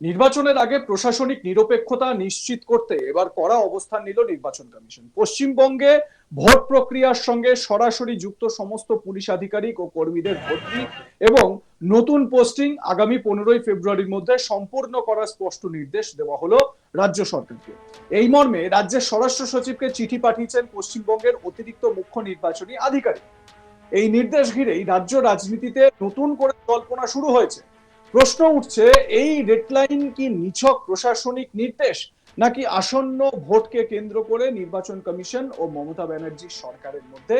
নির্বাচনের আগে প্রশাসনিক নিরপেক্ষতা নিশ্চিত করতে এবার কড়া অবস্থান নিল নির্বাচন কমিশন। পশ্চিমবঙ্গে ভোট প্রক্রিয়ার সঙ্গে সরাসরি যুক্ত সমস্ত পুলিশ আধিকারিক ও কর্মীদের বদলি এবং নতুন পোস্টিং আগামী পনেরোই ফেব্রুয়ারির মধ্যে সম্পূর্ণ করার স্পষ্ট নির্দেশ দেওয়া হলো রাজ্য সরকারকে। এই মর্মে রাজ্যের স্বরাষ্ট্র সচিবকে চিঠি পাঠিয়েছেন পশ্চিমবঙ্গের অতিরিক্ত মুখ্য নির্বাচনী আধিকারিক। এই নির্দেশ ঘিরেই রাজ্য রাজনীতিতে নতুন করে কল্পনা শুরু হয়েছে। প্রশ্ন উঠছে, এই ডেডলাইন কি নিছক প্রশাসনিক নির্দেশ, নাকি আসন্ন ভোটকে কেন্দ্র করে নির্বাচন কমিশন ও মমতা ব্যানার্জির সরকারের মধ্যে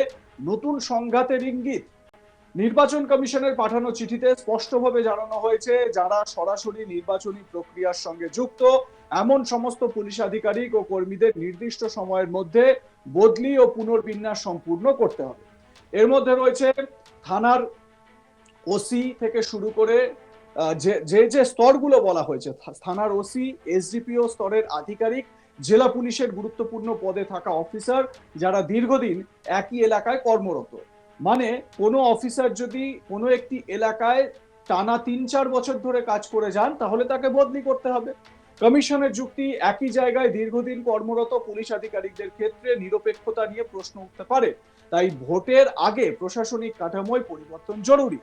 নতুন সংঘাতের ইঙ্গিত? নির্বাচন কমিশনের পাঠানো চিঠিতে স্পষ্টভাবে জানানো হয়েছে, যারা সরাসরি নির্বাচনী প্রক্রিয়ার সঙ্গে যুক্ত, এমন সমস্ত পুলিশ আধিকারিক ও কর্মীদের নির্দিষ্ট সময়ের মধ্যে বদলি ও পুনর্বিন্যাস সম্পূর্ণ করতে হবে। এর মধ্যে রয়েছে থানার ওসি থেকে শুরু করে যে যে স্তরগুলো বলা হয়েছে থানার ওসি, এসডিপিও স্তরের আধিকারিক, জেলা পুলিশের গুরুত্বপূর্ণ পদে থাকা অফিসার যারা দীর্ঘদিন একই এলাকায় কর্মরত। মানে কোনো অফিসার যদি কোনো একটি এলাকায় টানা তিন, চার বছর ধরে কাজ করে যান, তাহলে তাকে বদলি করতে হবে। কমিশনের যুক্তি একই জায়গায় দীর্ঘদিন কর্মরত পুলিশ আধিকারিকদের ক্ষেত্রে নিরপেক্ষতা নিয়ে প্রশ্ন উঠতে পারে। তাই ভোটের আগে প্রশাসনিক কাঠামোয় পরিবর্তন জরুরি।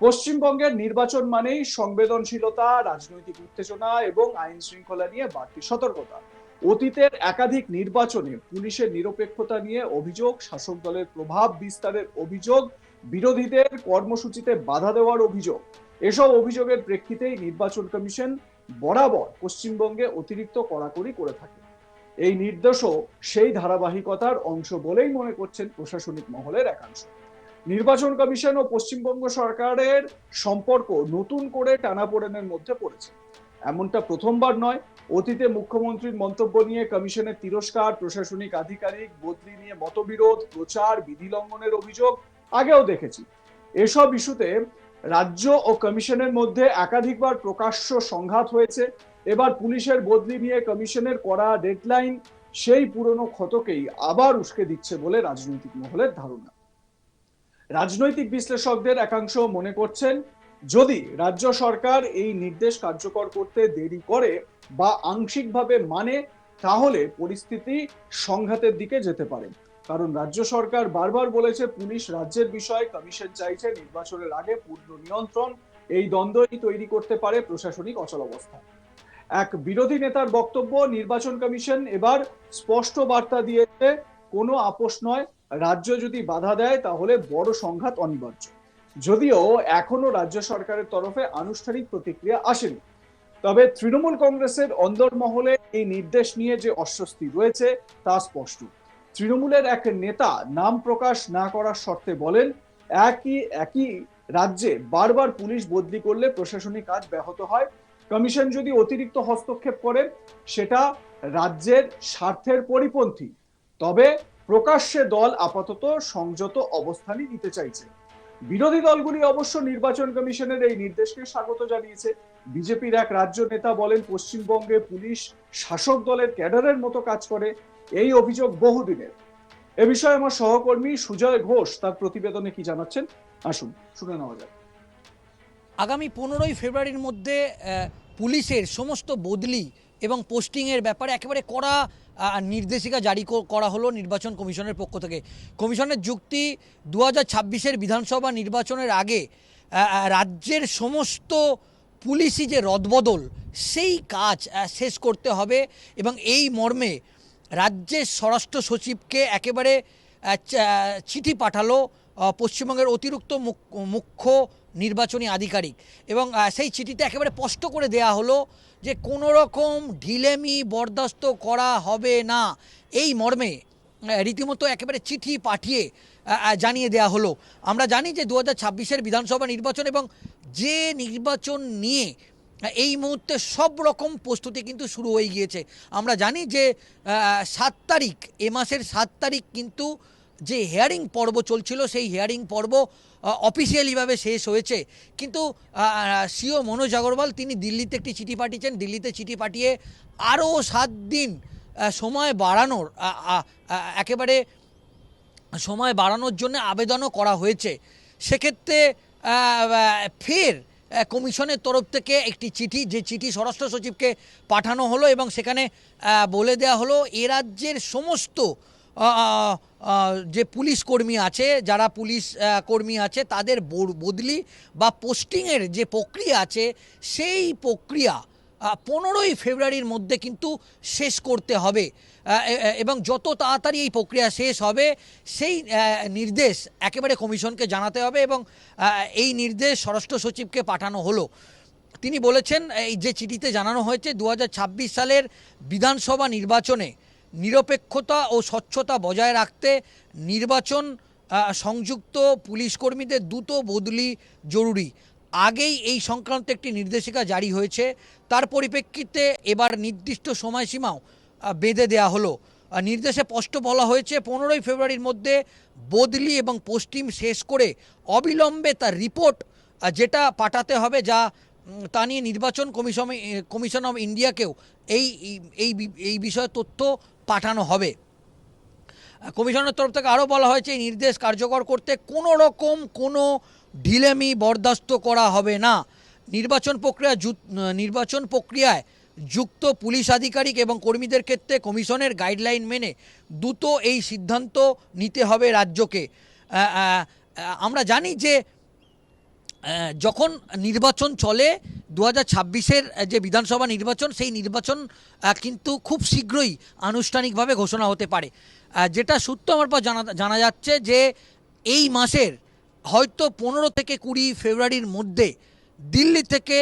পশ্চিমবঙ্গের নির্বাচন মানেই সংবেদনশীলতা, রাজনৈতিক উত্তেজনা এবং আইন শৃঙ্খলা নিয়ে বাড়তি সতর্কতা। অতীতের একাধিক নির্বাচনে পুলিশের নিরপেক্ষতা নিয়ে অভিযোগ, শাসক দলের প্রভাব বিস্তারের অভিযোগ, বিরোধীদের কর্মসূচিতে বাধা দেওয়ার অভিযোগ। এসব অভিযোগের প্রেক্ষিতেই নির্বাচন কমিশন বরাবর পশ্চিমবঙ্গে অতিরিক্ত কড়াকড়ি করে থাকে। এই নির্দেশও সেই ধারাবাহিকতার অংশ বলেই মনে করছেন প্রশাসনিক মহলের একাংশ। নির্বাচন কমিশন ও পশ্চিমবঙ্গ সরকারের সম্পর্ক নতুন করে টানাপোড়েনের মধ্যে পড়েছে। এমনটা প্রথমবার নয়। অতীতে মুখ্যমন্ত্রীর মন্তব্য নিয়ে কমিশনের তিরস্কার, প্রশাসনিক আধিকারিক, বদলি নিয়ে মতবিরোধ, প্রচার, বিধি লঙ্ঘনের অভিযোগ আগেও দেখেছি। এসব ইস্যুতে রাজ্য ও কমিশনের মধ্যে একাধিকবার প্রকাশ্য সংঘাত হয়েছে। এবার পুলিশের বদলি নিয়ে কমিশনের করা ডেডলাইন সেই পুরনো ক্ষতকেই আবার উস্কে দিচ্ছে বলে রাজনৈতিক মহলের ধারণা। রাজনৈতিক বিশ্লেষকদের একাংশ মনে করছেন, যদি রাজ্য সরকার এই নির্দেশ কার্যকর করতে দেরি করে বা আংশিকভাবে মানে তাহলে পরিস্থিতি সংঘাতের দিকে যেতে পারে। কারণ রাজ্য সরকার বারবার বলেছে, পুলিশ রাজ্যের বিষয়ে কমিশন চাইছে নির্বাচনের আগে পূর্ণ নিয়ন্ত্রণ, এই দ্বন্দ্বই তৈরি করতে পারে প্রশাসনিক অচলাবস্থা এক বিরোধী নেতার বক্তব্য, নির্বাচন কমিশন এবার স্পষ্ট বার্তা দিয়েছে, কোনো আপোষ নয় রাজ্য যদি বাধা দেয়, তাহলে বড় সংঘাত অনিবার্য। যদিও এখনও রাজ্য সরকারের তরফে আনুষ্ঠানিক প্রতিক্রিয়া আসেনি। তবে তৃণমূল কংগ্রেসের অন্দরমহলে এই নির্দেশ নিয়ে যে অস্বস্তি রয়েছে, তা স্পষ্ট। তৃণমূলের এক নেতা নাম প্রকাশ না করার শর্তে বলেন, একই একই রাজ্যে বারবার পুলিশ বদলি করলে প্রশাসনিক কাজ ব্যাহত হয়। কমিশন যদি অতিরিক্ত হস্তক্ষেপ করে সেটা রাজ্যের স্বার্থের পরিপন্থী। তবে প্রকাশ্যে দল আপাতত সংযত অবস্থানই নিতে চাইছে। বিরোধী দলগুলি অবশ্য নির্বাচন কমিশনের এই নির্দেশকে স্বাগত জানিয়েছে। বিজেপির এক রাজ্য নেতা বলেন, পশ্চিমবঙ্গে পুলিশ শাসক দলের ক্যাডারের মতো কাজ করে, এই অভিযোগ বহুদিনের। এ বিষয়ে আমার সহকর্মী সুজয় ঘোষ তার প্রতিবেদনে কি জানাচ্ছেন? আসুন, শুনে নেওয়া যাক। আগামী পনেরোই ফেব্রুয়ারির মধ্যে পুলিশের সমস্ত বদলি এবং পোস্টিংয়ের ব্যাপারে একেবারে কড়া নির্দেশিকা জারি করা হলো নির্বাচন কমিশনের পক্ষ থেকে। কমিশনের যুক্তি দু হাজার বিধানসভা নির্বাচনের আগে রাজ্যের সমস্ত পুলিশি যে রদবদল, সেই কাজ শেষ করতে হবে এবং এই মর্মে রাজ্যের স্বরাষ্ট্র সচিবকে একেবারে চিঠি পাঠালো পশ্চিমবঙ্গের অতিরিক্ত মুখ- মুখ্য নির্বাচনী আধিকারিক। এবং সেই চিঠিতে একেবারে স্পষ্ট করে দেয়া হলো যে কোনো রকম ঢিলেমি বরদাস্ত করা হবে না। এই মর্মে রীতিমতো একেবারে চিঠি পাঠিয়ে জানিয়ে দেয়া হলো। আমরা জানি যে দু হাজার বিধানসভা নির্বাচন এবং যে নির্বাচন নিয়ে এই মুহূর্তে সব রকম প্রস্তুতি কিন্তু শুরু হয়ে গিয়েছে। আমরা জানি যে সাত তারিখ, এ মাসের সাত তারিখ কিন্তু যে হেয়ারিং পর্ব চলছিল, সেই হেয়ারিং পর্ব অফিসিয়ালিভাবে শেষ হয়েছে। কিন্তু সিও মনোজ আগরওয়াল, তিনি দিল্লিতে একটি চিঠি পাঠিয়েছেন। দিল্লিতে চিঠি পাঠিয়ে আরও সাত দিন সময় বাড়ানোর একেবারে সময় বাড়ানোর জন্য আবেদনও করা হয়েছে। সেক্ষেত্রে ফের কমিশনের তরফ থেকে একটি চিঠি, যে চিঠি স্বরাষ্ট্র সচিবকে পাঠানো হলো এবং সেখানে বলে দেওয়া হলো, এ রাজ্যের সমস্ত যে পুলিশ কর্মী আছে, যারা পুলিশ কর্মী আছে, তাদের বদলি বা পোস্টিংয়ের যে প্রক্রিয়া আছে, সেই প্রক্রিয়া পনেরোই ফেব্রুয়ারির মধ্যে কিন্তু শেষ করতে হবে। এবং যত তাড়াতাড়ি এই প্রক্রিয়া শেষ হবে, সেই নির্দেশ একেবারে কমিশনকে জানাতে হবে এবং এই নির্দেশ স্বরাষ্ট্র সচিবকে পাঠানো হলো। তিনি বলেছেন, এই যে চিঠিতে জানানো হয়েছে, দু হাজার ছাব্বিশ সালের বিধানসভা নির্বাচনে নিরপেক্ষতা ও স্বচ্ছতা বজায় রাখতে নির্বাচন সংযুক্ত পুলিশ কর্মীদের দ্রুত বদলি জরুরি। আগেই এই সংক্রান্ত একটি নির্দেশিকা জারি হয়েছে। তার পরিপ্রেক্ষিতে এবার নির্দিষ্ট সময়সীমাও বেঁধে দেওয়া হলো। নির্দেশে স্পষ্ট বলা হয়েছে, পনেরোই ফেব্রুয়ারির মধ্যে বদলি এবং পোস্টিং শেষ করে অবিলম্বে তার রিপোর্ট যেটা পাঠাতে হবে যা তা নিয়ে নির্বাচন কমিশন কমিশন অফ ইন্ডিয়াকেও এই- এই এই বিষয়ে তথ্য পাঠানো হবে। কমিশনের তরফ থেকে আরও বলা হয়েছে, এই নির্দেশ কার্যকর করতে কোনো রকম কোনো ঢিলেমি বরদাস্ত করা হবে না। নির্বাচন প্রক্রিয়া নির্বাচন প্রক্রিয়ায় যুক্ত পুলিশ আধিকারিক এবং কর্মীদের ক্ষেত্রে কমিশনের গাইডলাইন মেনে দ্রুত এই সিদ্ধান্ত নিতে হবে রাজ্যকে। আমরা জানি যে যখন নির্বাচন চলে দু হাজার যে বিধানসভা নির্বাচন, সেই নির্বাচন কিন্তু খুব শীঘ্রই আনুষ্ঠানিকভাবে ঘোষণা হতে পারে। যেটা সূত্র আমার পর জানা জানা যাচ্ছে যে এই মাসের হয়তো পনেরো থেকে কুড়ি ফেব্রুয়ারির মধ্যে দিল্লি থেকে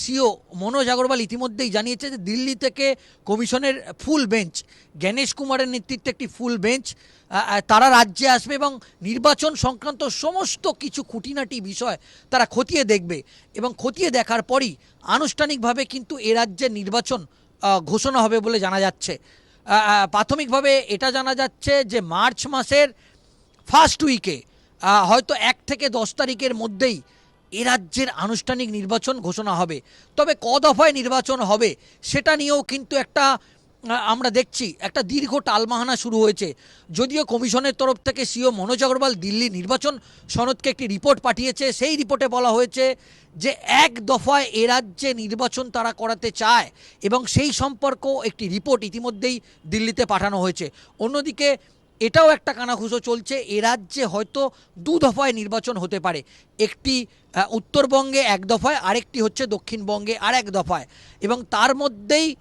সিও মনোজ আগরওয়াল ইতিমধ্যেই জানিয়েছে যে দিল্লি থেকে কমিশনের ফুল বেঞ্চ, জ্ঞানেশ কুমারের নেতৃত্বে একটি ফুল বেঞ্চ তারা রাজ্যে আসবে এবং নির্বাচন সংক্রান্ত সমস্ত কিছু খুঁটিনাটি বিষয় তারা খতিয়ে দেখবে এবং খতিয়ে দেখার পরই আনুষ্ঠানিকভাবে কিন্তু এ রাজ্যে নির্বাচন ঘোষণা হবে বলে জানা যাচ্ছে। প্রাথমিকভাবে এটা জানা যাচ্ছে যে মার্চ মাসের ফার্স্ট উইকে হয়তো এক থেকে দশ তারিখের মধ্যেই এ রাজ্যের আনুষ্ঠানিক নির্বাচন ঘোষণা হবে। তবে ক দফায় নির্বাচন হবে, সেটা নিয়েও কিন্তু একটা আমরা দেখছি, একটা দীর্ঘ টালমাহানা শুরু হয়েছে। যদিও কমিশনের তরফ থেকে সিও মনোজ আগরওয়াল দিল্লি নির্বাচন সনদকে একটি রিপোর্ট পাঠিয়েছে, সেই রিপোর্টে বলা হয়েছে যে এক দফায় এ রাজ্যে নির্বাচন তারা করাতে চায় এবং সেই সম্পর্ক একটি রিপোর্ট ইতিমধ্যেই দিল্লিতে পাঠানো হয়েছে। অন্যদিকে এটাও একটা কানাঘুষো চলছে। এ রাজ্যে হয়তো দু দফায় নির্বাচন হতে পারে। একটি উত্তরবঙ্গে এক দফায়, আরেকটি হচ্ছে দক্ষিণবঙ্গে আর এক দফায়। এবং তার মধ্যেই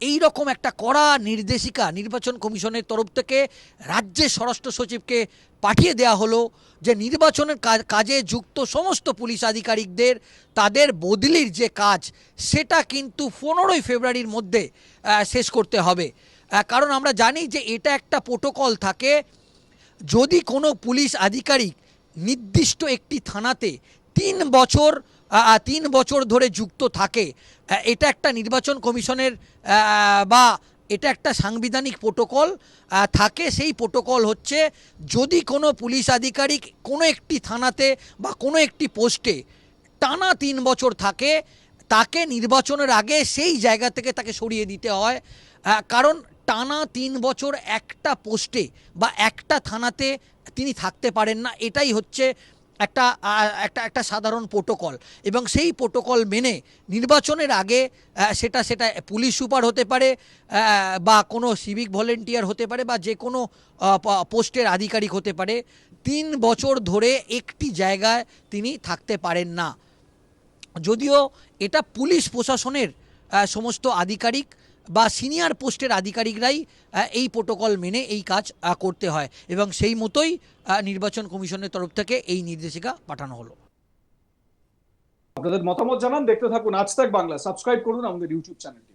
এই রকম একটা কড়া নির্দেশিকা নির্বাচন কমিশনের তরফ থেকে রাজ্যের স্বরাষ্ট্র সচিবকে পাঠিয়ে দেওয়া হলো যে নির্বাচনের কাজ- যুক্ত সমস্ত পুলিশ আধিকারিকদের তাদের বদলির যে কাজ, সেটা কিন্তু পনেরোই ফেব্রুয়ারির মধ্যে শেষ করতে হবে। কারণ আমরা জানি যে এটা একটা প্রোটোকল থাকে, যদি কোনো পুলিশ আধিকারিক নির্দিষ্ট একটি থানাতে তিন বছর তিন বছর ধরে যুক্ত থাকে এটা একটা নির্বাচন কমিশনের বা এটা একটা সাংবিধানিক প্রোটোকল থাকে, সেই প্রোটোকল হচ্ছে যদি কোনো পুলিশ আধিকারিক কোনো একটি থানাতে বা কোনো একটি পোস্টে টানা তিন বছর থাকে, তাকে নির্বাচনের আগে সেই জায়গা থেকে তাকে সরিয়ে দিতে হয় কারণ টানা তিন বছর একটা পোস্টে বা একটা থানাতে তিনি থাকতে পারেন না। এটাই হচ্ছে একটা একটা একটা সাধারণ প্রোটোকল। এবং সেই প্রোটোকল মেনে নির্বাচনের আগে সেটা সেটা পুলিশ সুপার হতে পারে বা কোনো সিভিক ভলেন্টিয়ার হতে পারে, বা যে কোনো পোস্টের আধিকারিক হতে পারে। তিন বছর ধরে একটি জায়গায় তিনি থাকতে পারেন না। যদিও এটা পুলিশ প্রশাসনের সমস্ত আধিকারিক বা সিনিয়র পোস্টের আধিকারিকরাই এই প্রোটোকল মেনে এই কাজ করতে হয় এবং সেই মতোই নির্বাচন কমিশনের তরফ থেকে এই নির্দেশিকা পাঠানো হলো। আপনাদের মতামত জানান, দেখতে থাকুন আজ তাক বাংলা। সাবস্ক্রাইব করুন আমাদের ইউটিউব চ্যানেলটি।